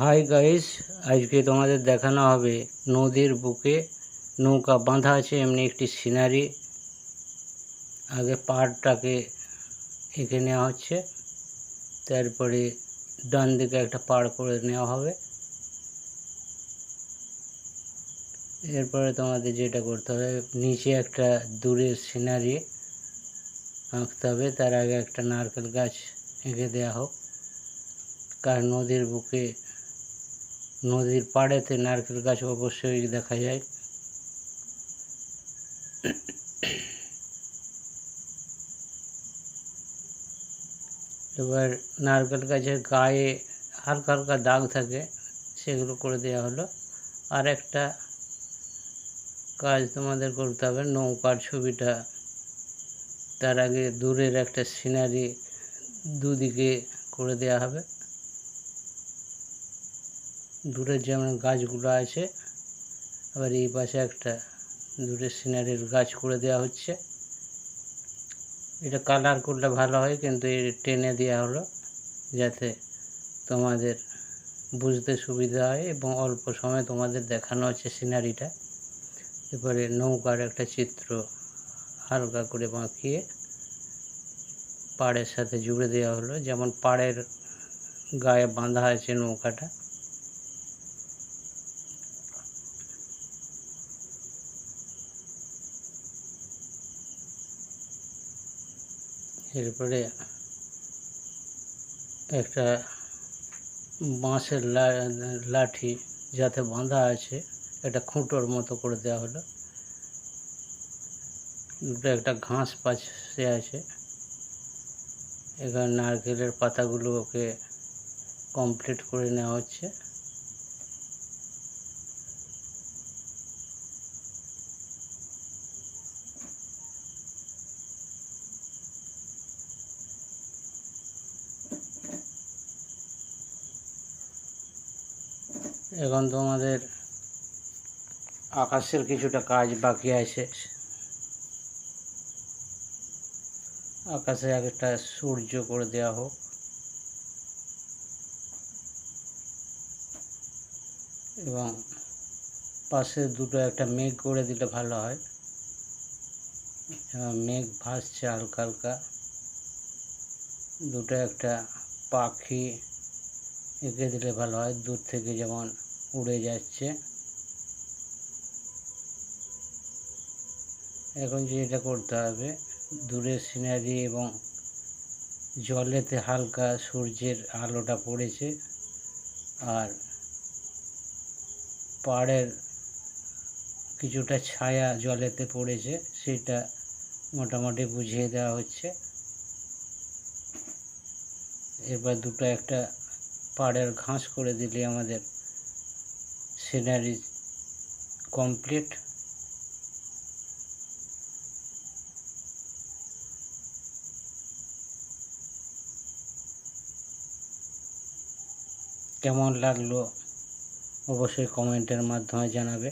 Hi guys আজকে তোমাদের দেখানো হবে নদীর বুকে নৌকা বাঁধা আছে, এমনি একটি সিনারি। আগে পাড়টাকে এঁকে নেওয়া হচ্ছে, তারপরে ডান দিকে একটা পাড় করে নেওয়া হবে। এরপরে তোমাদের যেটা করতে হবে, নিচে একটা দূরের সিনারি আঁকতে হবে, তার আগে একটা নারকেল গাছ এঁকে দেওয়া হোক। কারণ নদীর বুকে নদীর পাড়েতে নারকেল গাছ অবশ্যই দেখা যায়। এবার নারকেল গাছের গায়ে হালকা হালকা দাগ থাকে, সেগুলো করে দেওয়া হলো। আর একটা কাজ তোমাদের করতে হবে, নৌকার ছবিটা তার আগে দূরের একটা সিনারি দুদিকে করে দেওয়া হবে। দূরের যেমন গাছগুলো আছে, আবার এই পাশে একটা দূরের সিনারির গাছ করে দেওয়া হচ্ছে। এটা কালার করলে ভালো হয়, কিন্তু এই টেনে দেওয়া হলো যাতে তোমাদের বুঝতে সুবিধা হয় এবং অল্প সময় তোমাদের দেখানো হচ্ছে সিনারিটা। এরপরে নৌকার একটা চিত্র হালকা করে বাঁকিয়ে পাড়ের সাথে জুড়ে দেওয়া হলো, যেমন পাড়ের গায়ে বাঁধা আছে নৌকাটা। এরপরে একটা বাঁশের লাঠি যাতে বাঁধা আছে, একটা খুঁটোর মতো করে দেওয়া হলো। দুটো একটা ঘাস পাশে আছে। এখানে নারকেলের পাতাগুলোকে কমপ্লিট করে নেওয়া হচ্ছে। এখন তোমাদের আকাশের কিছুটা কাজ বাকি আছে। আকাশে একটা সূর্য করে দেওয়া হোক। এবং পাশে দুটো একটা মেঘ করে দিলে ভালো হয়। মেঘ ভাসছে হালকা হালকা। দুটো একটা পাখি এঁকে দিলে ভালো হয়। দূর থেকে যেমন উড়ে যাচ্ছে। এখন যেটা করতে হবে, দূরের সিনারি এবং জলেতে হালকা সূর্যের আলোটা পড়েছে আর পাড়ের কিছুটা ছায়া জলেতে পড়েছে, সেটা মোটামুটি বুঝিয়ে দেওয়া হচ্ছে। এবার দুটো একটা পাড়ের ঘাস করে দিলে আমাদের। সিনারি কমপ্লিট কেমন লাগল? অবশ্যই কমেন্টের মাধ্যমে জানাবে।